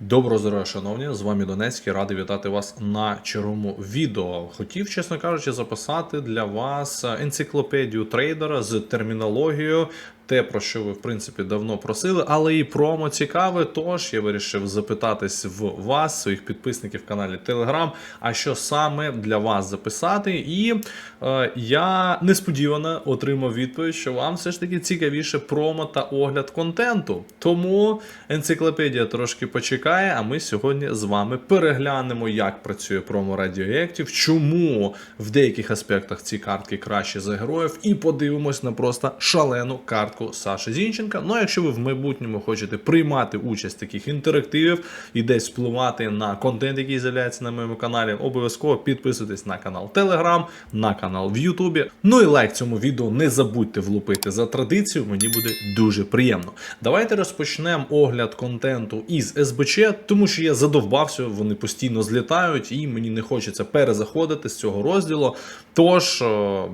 Доброго здоров'я, шановні! З вами Донецький, радий вітати вас на чорному відео. Хотів, чесно кажучи, записати для вас енциклопедію трейдера з термінологією, те, про що ви в принципі давно просили, але і промо цікаве. Тож я вирішив запитатись в вас, своїх підписників в каналі Telegram, а що саме для вас записати. І е, я несподівано отримав відповідь, що вам все ж таки цікавіше промо та огляд контенту. Тому енциклопедія трошки почекає. А ми сьогодні з вами переглянемо, як працює промо Radioactive, чому в деяких аспектах ці картки краще за героїв, і подивимось на просто шалену картку Саші Зінченка. Ну а якщо ви в майбутньому хочете приймати участь в таких інтерактивів і десь впливати на контент, який з'являється на моєму каналі, обов'язково підписуйтесь на канал Telegram, на канал в Ютубі. Ну і лайк цьому відео не забудьте влупити за традицію, мені буде дуже приємно. Давайте розпочнемо огляд контенту із СБЧ, тому що я задовбався, вони постійно злітають, і мені не хочеться перезаходити з цього розділу. Тож,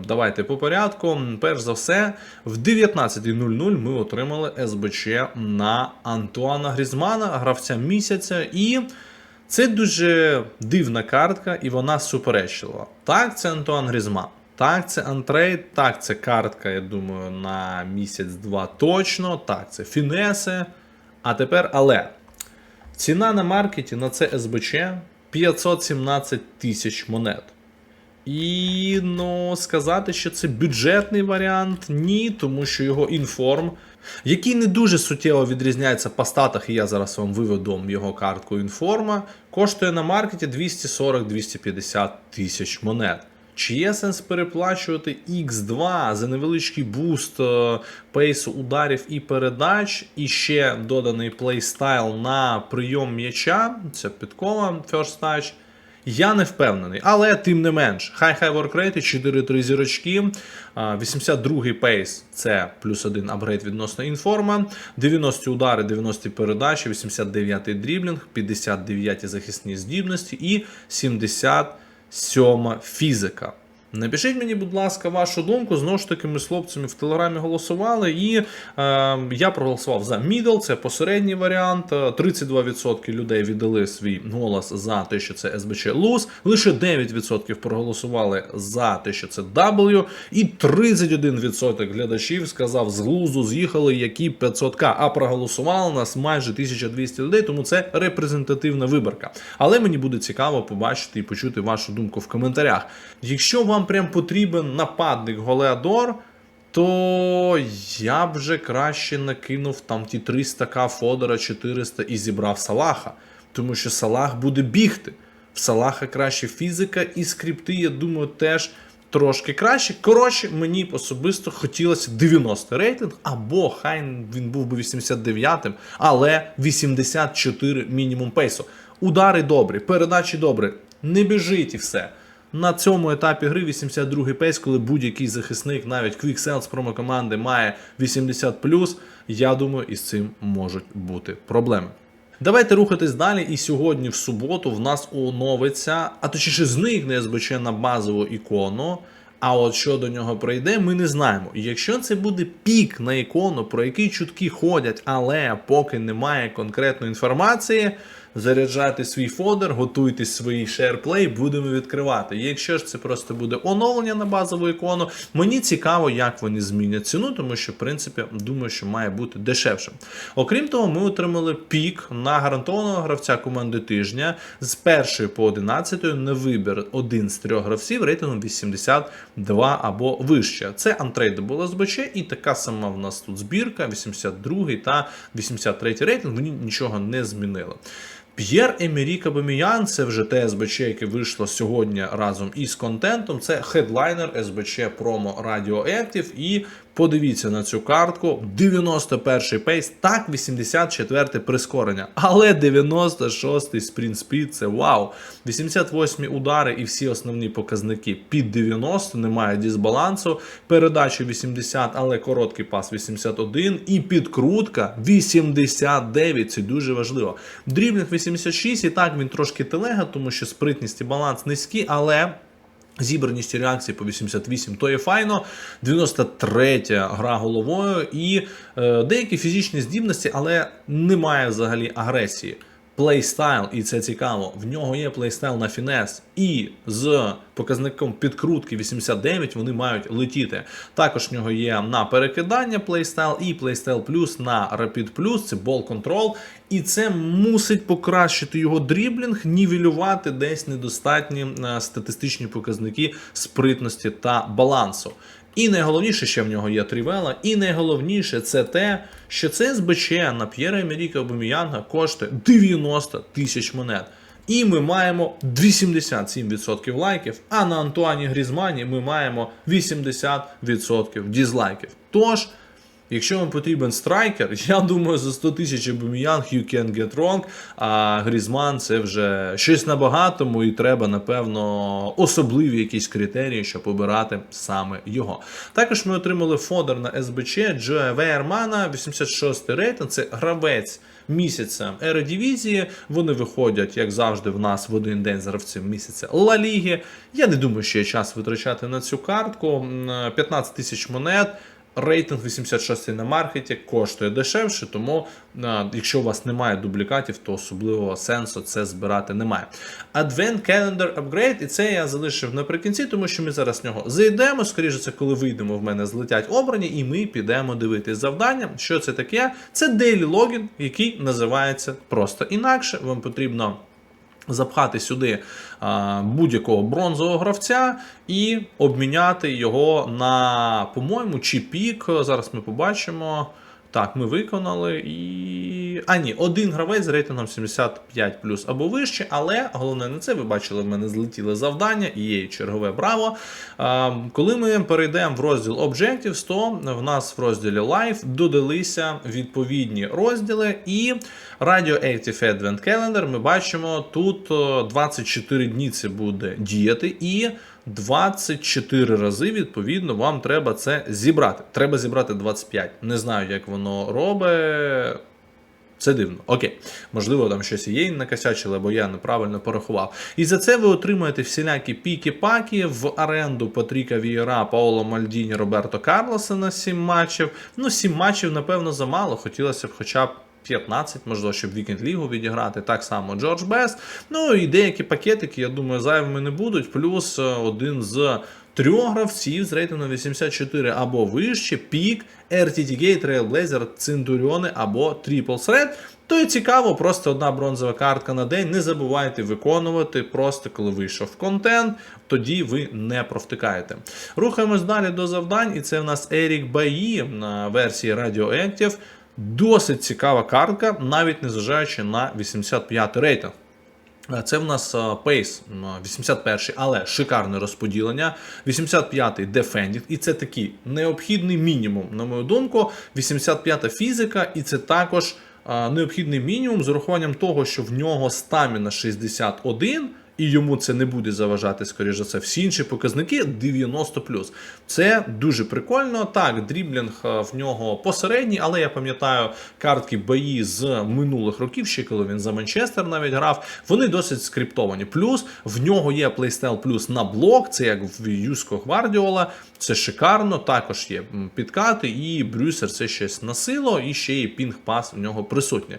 давайте по порядку. Перш за все, в 19.00 ми отримали СБЧ на Антуана Грізмана, гравця місяця. І це дуже дивна картка, і вона суперечлива. Так, це Антуан Грізман. Так, це антрейд, так, це картка, я думаю, на місяць-два точно. Так, це фінеси. А тепер але. Ціна на маркеті на це СБЧ 517 тисяч монет. І ну, сказати, що це бюджетний варіант, ні, тому що його інформ, який не дуже суттєво відрізняється по статах, і я зараз вам виведу його картку інформа, коштує на маркеті 240-250 тисяч монет. Чи є сенс переплачувати X2 за невеличкий буст е, пейсу ударів і передач, і ще доданий плейстайл на прийом м'яча, це підкова First Touch, я не впевнений, але тим не менш, хай-хай воркрейти 4-3 зірочки. 82-й пейс це плюс один апгрейд відносно інформа, 90 удари, 90 передачі, 89-й дріблінг, 59 захисні здібності і 77 фізика. Напишіть мені, будь ласка, вашу думку. Знову ж таки, ми з хлопцями в телеграмі голосували, і е, я проголосував за мідл, це посередній варіант. 32% людей віддали свій голос за те, що це СБЧ Луз. Лише 9% проголосували за те, що це W, і 31% глядачів сказав, з глузу з'їхали, які 500к, а проголосувало нас майже 1200 людей, тому це репрезентативна виборка. Але мені буде цікаво побачити і почути вашу думку в коментарях. Якщо вам прям потрібен нападник Голеадор, то я б вже краще накинув там ті 300к Фодора 400 і зібрав Салаха. Тому що Салах буде бігти. В Салаха краще фізика і скрипти, я думаю, теж трошки краще. Коротше, мені особисто хотілося 90 рейтинг, або хай він був би 89-м, але 84 мінімум пейсу. Удари добрі, передачі добрі. Не біжить і все. На цьому етапі гри 82-й пейс, коли будь-який захисник, навіть QuickSell з промокоманди має 80+, я думаю, із цим можуть бути проблеми. Давайте рухатись далі. І сьогодні, в суботу, в нас оновиться, а точніше зникне СБЧ на базову ікону. А от що до нього прийде, ми не знаємо. Якщо це буде пік на ікону, про який чутки ходять, але поки немає конкретної інформації, заряджайте свій фодер, готуйте свої шерплей, будемо відкривати. Якщо ж це просто буде оновлення на базову ікону, мені цікаво, як вони змінять ціну, тому що, в принципі, думаю, що має бути дешевше. Окрім того, ми отримали пік на гарантованого гравця команди тижня з першої по 11 на вибір один з трьох гравців рейтингом 82 або вище. Це Untradeable СБЧ і така сама в нас тут збірка, 82 та 83 рейтинг, вони нічого не змінили. П'єр Емірі Абаміян, це вже те СБЧ, яке вийшло сьогодні разом із контентом. Це хедлайнер СБЧ промо Радіо Radioactive. І подивіться на цю картку. 91-й пейс, так, 84 прискорення. Але 96-й спринт спід це вау. 88 удари і всі основні показники під 90, немає дисбалансу. Передача 80, але короткий пас 81. І підкрутка 89. Це дуже важливо. Дріблінг 86, і так він трошки телега, тому що спритність і баланс низькі, але. Зібраність реакції по 88, то є файно. 93 гра головою і е, деякі фізичні здібності, але немає взагалі агресії. Плейстайл, і це цікаво. В нього є плейстайл на фінес, і з показником підкрутки 89 вони мають летіти. Також в нього є на перекидання плейстайл і плейстайл плюс на Rapid Plus, це бол контрол. І це мусить покращити його дріблінг, нівелювати десь недостатні е, статистичні показники спритності та балансу. І найголовніше, що в нього є трівела, і найголовніше це те, що це СБЧ на П'єра Емеріка Обуміянга коштує 90 тисяч монет. І ми маємо 87% лайків, а на Антуані Грізмані ми маємо 80% дізлайків. Тож, якщо вам потрібен страйкер, я думаю, за 100 тисяч Обуміянг you can get wrong, а Грізман це вже щось на багатому, і треба, напевно, особливі якісь критерії, щоб обирати саме його. Також ми отримали фодер на СБЧ Джоe Вейермана, 86 рейтинг, це гравець місяця Еродивізії. Вони виходять, як завжди, в нас в один день з гравців місяця Ла Ліги. Я не думаю, що є час витрачати на цю картку. 15 тисяч монет. Рейтинг 86 на маркеті коштує дешевше, тому якщо у вас немає дублікатів, то особливого сенсу це збирати немає. Advent Calendar Upgrade, і це я залишив наприкінці, тому що ми зараз в нього зайдемо. Скоріше, це коли вийдемо, в мене злетять обрані, і ми підемо дивитись завдання. Що це таке? Це Daily Login, який називається просто інакше. Вам потрібно запхати сюди а, будь-якого бронзового гравця і обміняти його на, по-моєму, чи пік. Зараз ми побачимо. Так, ми виконали і. А, ні, один гравець з рейтингом 75 або вище, але головне не це. Ви бачили, в мене злетіли завдання і є чергове браво. Коли ми перейдемо в розділ Objectives, то в нас в розділі Live додалися відповідні розділи. І Radioactive Advent Calendar ми бачимо тут 24 дні це буде діяти. і 24 рази, відповідно, вам треба це зібрати. Треба зібрати 25. Не знаю, як воно робить. Це дивно. Окей. Можливо, там щось є накосячили, або я неправильно порахував. І за це ви отримуєте всілякі піки-паки в оренду Патріка Вієра, Паоло Мальдіні, Роберто Карлоса на 7 матчів. Ну, 7 матчів, напевно, замало. Хотілося б хоча б. 15, можливо, щоб Вікенд Лігу відіграти, так само Джордж Бест. Ну і деякі пакетики, я думаю, зайвими не будуть. Плюс е, один з трьох гравців з рейтингом 84 або вище, пік, RTTG, Trailblazer, Центуріони або Triple Threat. То і цікаво, просто одна бронзова картка на день. Не забувайте виконувати, просто коли вийшов контент, тоді ви не провтикаєте. Рухаємось далі до завдань, і це в нас Ерік Баї на версії Radioactive. Досить цікава картка, навіть незважаючи на 85 рейтинг. Це в нас Пейс 81-й, але шикарне розподілення. 85-й Defending, і це такий необхідний мінімум, на мою думку. 85-та фізика, і це також необхідний мінімум з урахуванням того, що в нього стаміна 61. І йому це не буде заважати, скоріш за це. Всі інші показники 90 Це дуже прикольно. Так, дріблінг е, в нього посередній, але я пам'ятаю картки бої з минулих років, ще коли він за Манчестер навіть грав. Вони досить скриптовані. Плюс в нього є плейстайл плюс на блок, це як в Юско Гвардіола. Це шикарно. Також є підкати, і Брюсер це щось на сило, і ще є пінг-пас в нього присутній.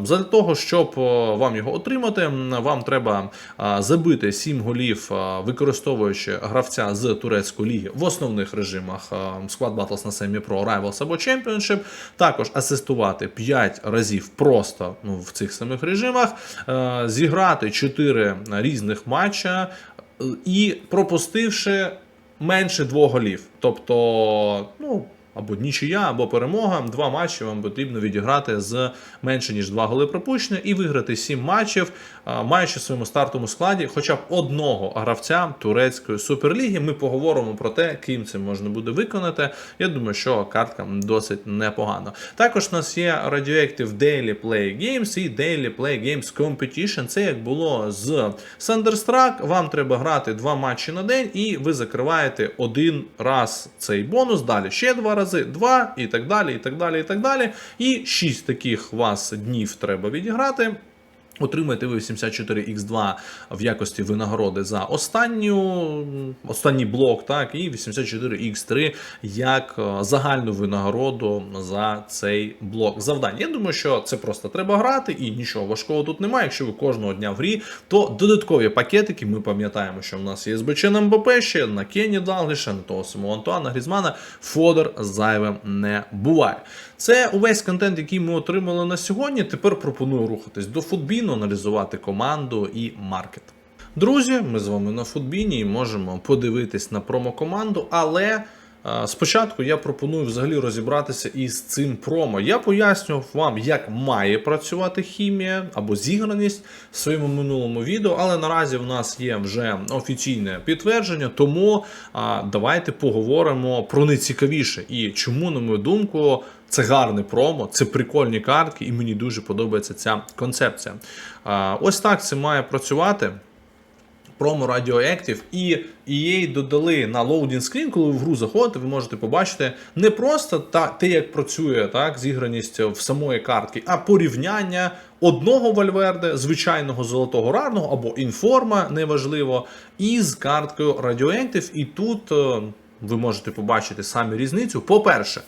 Для того, щоб вам його отримати, вам треба забити 7 голів, використовуючи гравця з турецької ліги в основних режимах Squad Battles на Semi Pro, Rivals або Championship. Також асистувати 5 разів просто ну, в цих самих режимах, зіграти 4 різних матча і пропустивши менше двох голів. Тобто, ну. Або нічия, або перемога. Два матчі вам потрібно відіграти з менше ніж два голи пропущення і виграти сім матчів, маючи в своєму стартовому складі хоча б одного гравця турецької суперліги. Ми поговоримо про те, ким це можна буде виконати. Я думаю, що картка досить непогана. Також у нас є Radioactive Daily Play Games і Daily Play Games Competition. Це як було з Thunderstruck. Вам треба грати два матчі на день, і ви закриваєте один раз цей бонус. Далі ще два рази рази 2 і так далі, і так далі, і так далі. І 6 таких вас днів треба відіграти. Отримаєте ви 84X2 в якості винагороди за останню, останній блок, так, і 84X3 як е, загальну винагороду за цей блок завдань. Я думаю, що це просто треба грати і нічого важкого тут немає. Якщо ви кожного дня в грі, то додаткові пакетики. Ми пам'ятаємо, що в нас є СБЧ на МБП ще на Кені Далгліша, на того самого Антуана Грізмана. Фодор зайвим не буває. Це увесь контент, який ми отримали на сьогодні. Тепер пропоную рухатись до футбіну, аналізувати команду і маркет. Друзі, ми з вами на футбіні і можемо подивитись на промокоманду, але спочатку я пропоную взагалі розібратися із цим промо. Я пояснював вам, як має працювати хімія або зіграність в своєму минулому відео, але наразі в нас є вже офіційне підтвердження, тому давайте поговоримо про найцікавіше і чому, на мою думку, це гарне промо, це прикольні картки, і мені дуже подобається ця концепція. Ось так це має працювати. Промо Radioactive і EA додали на loading screen, коли ви в гру заходите, ви можете побачити не просто та, те, як працює так, зіграність в самої картки, а порівняння одного Вальверде, звичайного золотого рарного або інформа, неважливо, із карткою Radioactive. І тут е, ви можете побачити самі різницю. По-перше,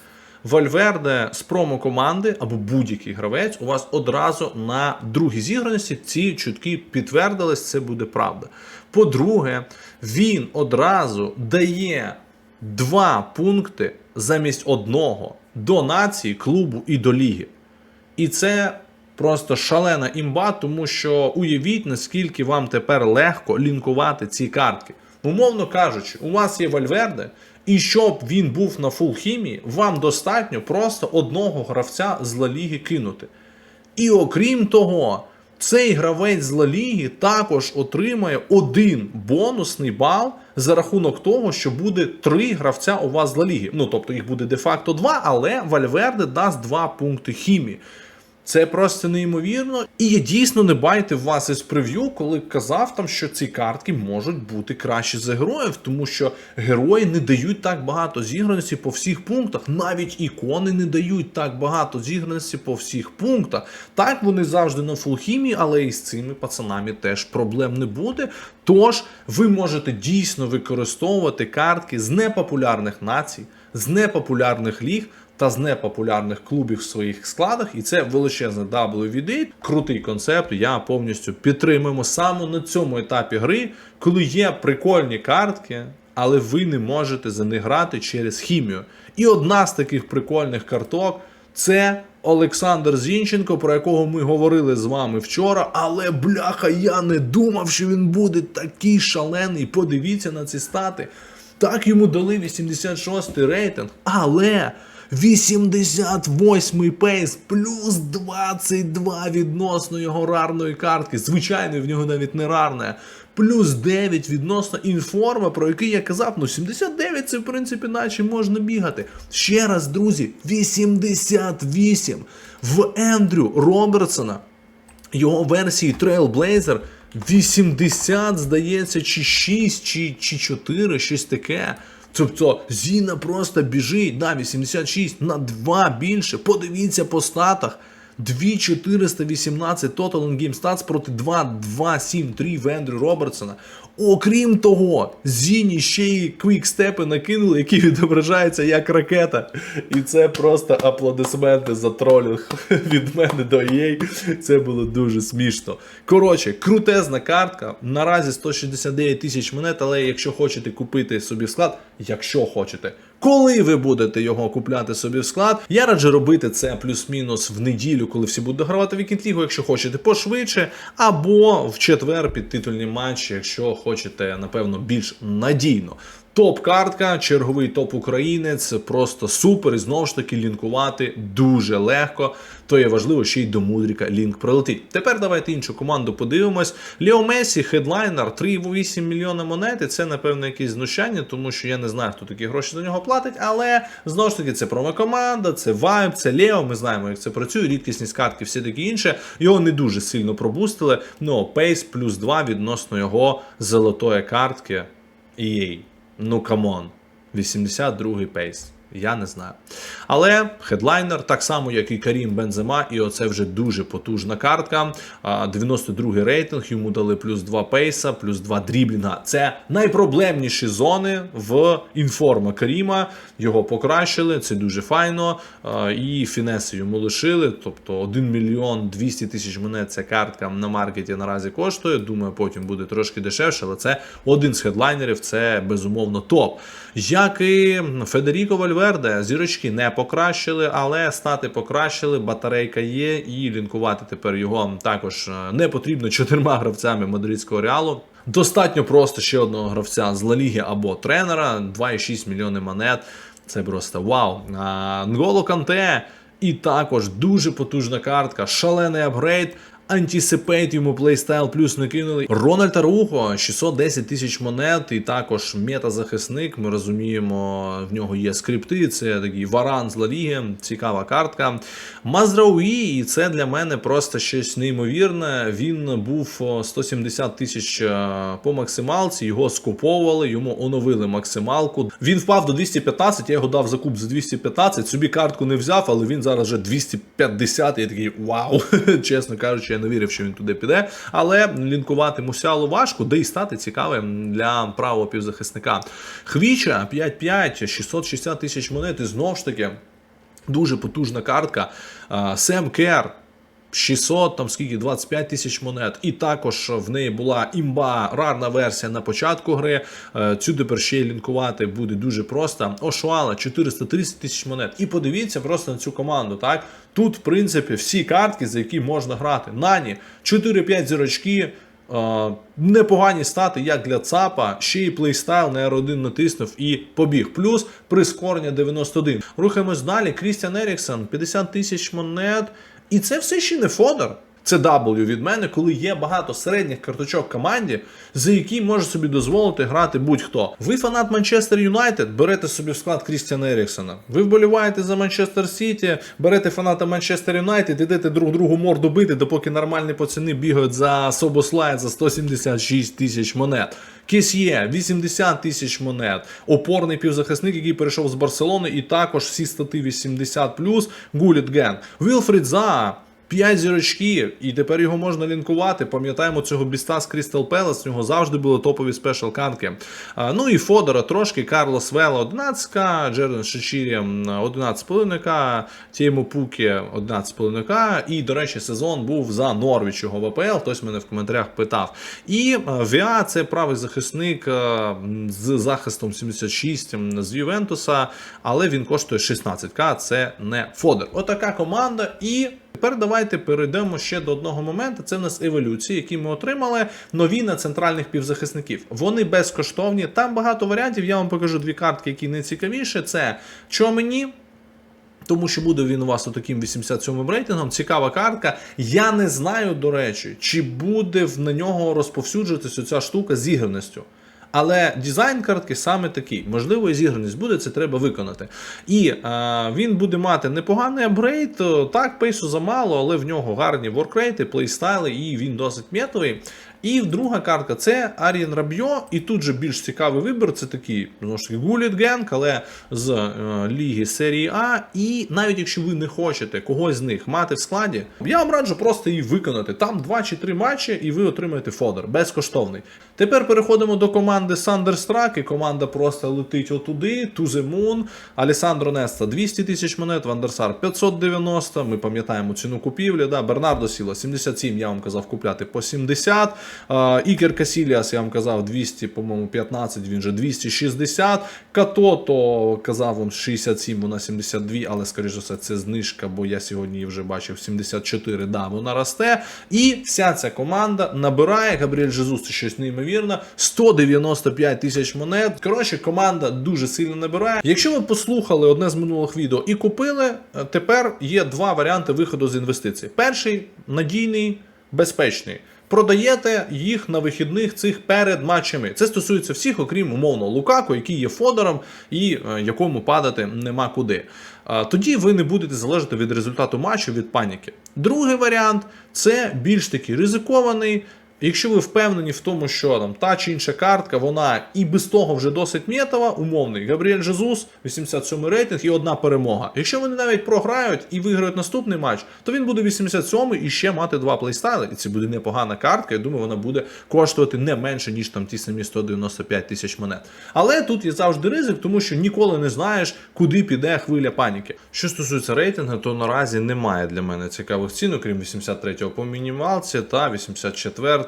Вальверде з промо команди або будь-який гравець у вас одразу на другій зіграності ці чутки підтвердились, це буде правда. По-друге, він одразу дає два пункти замість одного до нації, клубу і до ліги. І це просто шалена імба, тому що уявіть, наскільки вам тепер легко лінкувати ці картки. Умовно кажучи, у вас є Вальверде, і щоб він був на фул хімії, вам достатньо просто одного гравця з Ла Ліги кинути. І окрім того, цей гравець з Ла Ліги також отримає один бонусний бал за рахунок того, що буде три гравця у вас з Ла Ліги. Ну тобто їх буде де-факто два, але Вальверде дасть два пункти хімії. Це просто неймовірно. І я дійсно не байте в вас із прев'ю, коли казав там, що ці картки можуть бути кращі за героїв, тому що герої не дають так багато зіграності по всіх пунктах. Навіть ікони не дають так багато зіграності по всіх пунктах. Так вони завжди на фулхімії, але і з цими пацанами теж проблем не буде. Тож ви можете дійсно використовувати картки з непопулярних націй, з непопулярних ліг та з непопулярних клубів в своїх складах, і це величезний WVD, крутий концепт. Я повністю підтримуємо саме на цьому етапі гри, коли є прикольні картки, але ви не можете за них грати через хімію. І одна з таких прикольних карток це. Олександр Зінченко, про якого ми говорили з вами вчора, але бляха, я не думав, що він буде такий шалений. Подивіться на ці стати. Так йому дали 86-й рейтинг, але 88 пейс плюс 22 відносно його рарної картки. Звичайно, в нього навіть не рарне. Плюс 9 відносно інформа, про який я казав, ну 79 це в принципі наче можна бігати. Ще раз, друзі, 88 в Ендрю Робертсона, його версії Trailblazer 80, здається, чи 6, чи, чи 4, щось таке. Тобто Зіна просто біжить на 86 на 2 більше. Подивіться по статах. 2418 Total in Game Stats проти 2273 в Ендрю Робертсона. Окрім того, Зіні ще й квікстепи накинули, які відображаються як ракета. І це просто аплодисменти за тролінг від мене до EA. Це було дуже смішно. Коротше, крутезна картка. Наразі 169 тисяч монет, але якщо хочете купити собі склад, якщо хочете. Коли ви будете його купляти собі в склад, я раджу робити це плюс-мінус в неділю, коли всі будуть гравати вікінд лігу, якщо хочете пошвидше, або в четвер під титульні матчі, якщо хочете, напевно, більш надійно. Топ-картка, черговий топ українець, просто супер. І знову ж таки лінкувати дуже легко. То є важливо, ще й до Мудріка лінк прилетить. Тепер давайте іншу команду подивимось. Ліо Месі, хедлайнер, 3,8 мільйона монети. Це, напевно, якесь знущання, тому що я не знаю, хто такі гроші за нього платить. Але знову ж таки, це промокоманда, це вайб, це Лео. Ми знаємо, як це працює. Рідкісність картки, все таке інше. Його не дуже сильно пробустили. Ну, пейс плюс 2 відносно його золотої картки. EA. Ну камон, 82-й пейс. Я не знаю. Але хедлайнер, так само, як і Карім Бензема, і оце вже дуже потужна картка. А, 92 рейтинг, йому дали плюс 2 пейса, плюс 2 дріблінга. Це найпроблемніші зони в інформа Каріма. Його покращили, це дуже файно. І фінеси йому лишили. Тобто 1 мільйон 200 тисяч монет ця картка на маркеті наразі коштує. Думаю, потім буде трошки дешевше, але це один з хедлайнерів, це безумовно топ. Як і Федеріко Вальверде, зірочки не покращили, але стати покращили, батарейка є, і лінкувати тепер його також е, не потрібно чотирма гравцями мадридського реалу. Достатньо просто ще одного гравця з Ла Ліги або тренера, 2,6 мільйони монет. Це просто вау. А, Нголо Канте. І також дуже потужна картка, шалений апгрейд. Антісипейт йому плейстайл плюс накинули. Рональд Арухо 610 тисяч монет, і також метазахисник. Ми розуміємо, в нього є скрипти. Це такий варан з Ла Ліги, цікава картка. Мазрауї, і це для мене просто щось неймовірне. Він був 170 тисяч е, по максималці, його скуповували, йому оновили максималку. Він впав до 215, я його дав закуп за 215. Собі картку не взяв, але він зараз вже 250. І я такий вау, чесно кажучи, не вірив, що він туди піде. Але лінкувати Мусялу важко, де й стати цікавим для правого півзахисника. Хвіча 5-5, 660 тисяч монет. І знову ж таки. Дуже потужна картка. Сем Кер. 600, там скільки 25 тисяч монет, і також в неї була імба рарна версія на початку гри. Е, Цю тепер ще й лінкувати буде дуже просто. Ошуала 430 тисяч монет. І подивіться просто на цю команду. Так тут, в принципі, всі картки, за які можна грати. Нані 4-5 зірочки. Е, непогані стати, як для ЦАПа, ще й плейстайл на R1 натиснув і побіг. Плюс прискорення 91. Рухаємось далі. Крістіан Еріксон, 50 тисяч монет. І це все ще не фодер. Це W від мене, коли є багато середніх карточок команді, за які може собі дозволити грати будь-хто. Ви фанат Манчестер Юнайтед, берете собі в склад Крістіана Еріксона. Ви вболіваєте за Манчестер Сіті, берете фаната Манчестер Юнайтед, ідете друг другу морду бити, допоки нормальні пацани бігають за Собослайд за 176 тисяч монет. Кесьє 80 тисяч монет. Опорний півзахисник, який перейшов з Барселони, і також всі стати 80 плюс Ген. Вілфрід За. 5 зірочків, і тепер його можна лінкувати. Пам'ятаємо цього біста з Crystal Palace, в нього завжди були топові спешл картки. А, ну і Фодора трошки, Карлос Вела 11, Джерден Шичірі 11,5, Тімо Пукі 11,5. І, до речі, сезон був за Норвіч його в АПЛ, хтось мене в коментарях питав. І а, Віа це правий захисник з захистом 76 з Ювентуса, але він коштує 16к, це не Фодер. Отака команда і. Тепер давайте перейдемо ще до одного моменту. Це в нас еволюції, які ми отримали. Нові на центральних півзахисників. Вони безкоштовні. Там багато варіантів. Я вам покажу дві картки, які найцікавіші. Це Чомені. Тому що буде він у вас таким 87 рейтингом. Цікава картка. Я не знаю, до речі, чи буде на нього розповсюджуватися ця штука з ігривністю. Але дизайн картки саме такий. Можливо, і зіграність буде, це треба виконати. І е, він буде мати непоганий апгрейд. Так, пейсу замало, але в нього гарні воркрейти, плейстайли, і він досить м'ятовий. І друга картка це Арієн Рабьо. І тут же більш цікавий вибір. Це такий таки Гуліт Генк, але з е, ліги серії А. І навіть якщо ви не хочете когось з них мати в складі, я вам раджу просто її виконати. Там 2 чи 3 матчі, і ви отримаєте фодер безкоштовний. Тепер переходимо до команди Сандерстрак, і команда просто летить отуди. Moon. Алісандро Неста 200 тисяч монет, Вандерсар 590. Ми пам'ятаємо ціну купівлі. Да? Бернардо Сіла 77, я вам казав купляти по 70. Ікер Касіліас, я вам казав, 200, по-моєму, 15, він же 260. Като, то казав вам 67, вона 72, але, скоріш за все, це знижка, бо я сьогодні її вже бачив 74, да, вона росте. І вся ця команда набирає, Габріель Жезус, це щось неймовірне, 195 тисяч монет. Коротше, команда дуже сильно набирає. Якщо ви послухали одне з минулих відео і купили, е, тепер є два варіанти виходу з інвестицій. Перший надійний, безпечний. Продаєте їх на вихідних цих перед матчами. Це стосується всіх, окрім умовно Лукако, який є фодером і е, якому падати нема куди. Тоді ви не будете залежати від результату матчу, від паніки. Другий варіант це більш такий ризикований. Якщо ви впевнені в тому, що там та чи інша картка, вона і без того вже досить метова, умовний Габріель Жезус, 87 рейтинг і одна перемога. Якщо вони навіть програють і виграють наступний матч, то він буде 87 і ще мати два плейстайли. І це буде непогана картка. Я думаю, вона буде коштувати не менше, ніж там ті самі 195 тисяч монет. Але тут є завжди ризик, тому що ніколи не знаєш, куди піде хвиля паніки. Що стосується рейтингу, то наразі немає для мене цікавих цін, окрім 83-го по мінімалці та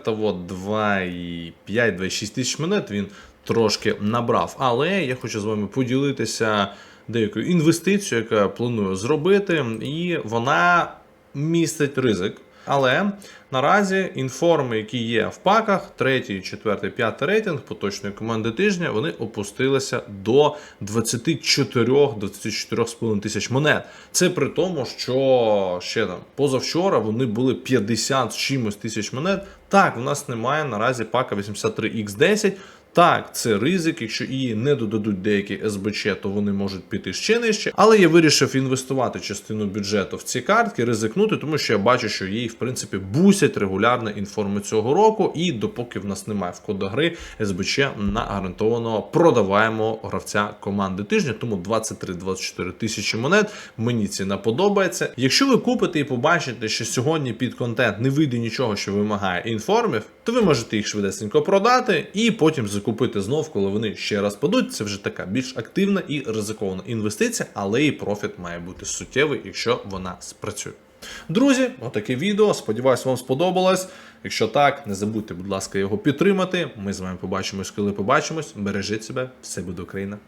84-го 2,5-2,6 тисяч монет. Він трошки набрав. Але я хочу з вами поділитися деякою інвестицією, яку я планую зробити, і вона містить ризик. Але наразі інформи, які є в паках, третій, четвертий, п'ятий рейтинг поточної команди тижня, вони опустилися до 24-24,5 тисяч монет. Це при тому, що ще там позавчора вони були 50 з чимось тисяч монет. Так, в нас немає наразі пака 83X10. Так, це ризик. Якщо її не додадуть деякі СБЧ, то вони можуть піти ще нижче. Але я вирішив інвестувати частину бюджету в ці картки, ризикнути, тому що я бачу, що її в принципі бусять регулярно інформи цього року. І допоки в нас немає в коду гри СБЧ на гарантованого продаваємо гравця команди тижня. Тому 23-24 тисячі монет. Мені ціна подобається. Якщо ви купите і побачите, що сьогодні під контент не вийде нічого, що вимагає інформів, то ви можете їх швидесенько продати і потім закупити знов, коли вони ще раз падуть. Це вже така більш активна і ризикована інвестиція, але і профіт має бути суттєвий, якщо вона спрацює. Друзі, отаке відео. Сподіваюсь, вам сподобалось. Якщо так, не забудьте, будь ласка, його підтримати. Ми з вами побачимось, коли побачимось. Бережіть себе, все буде Україна.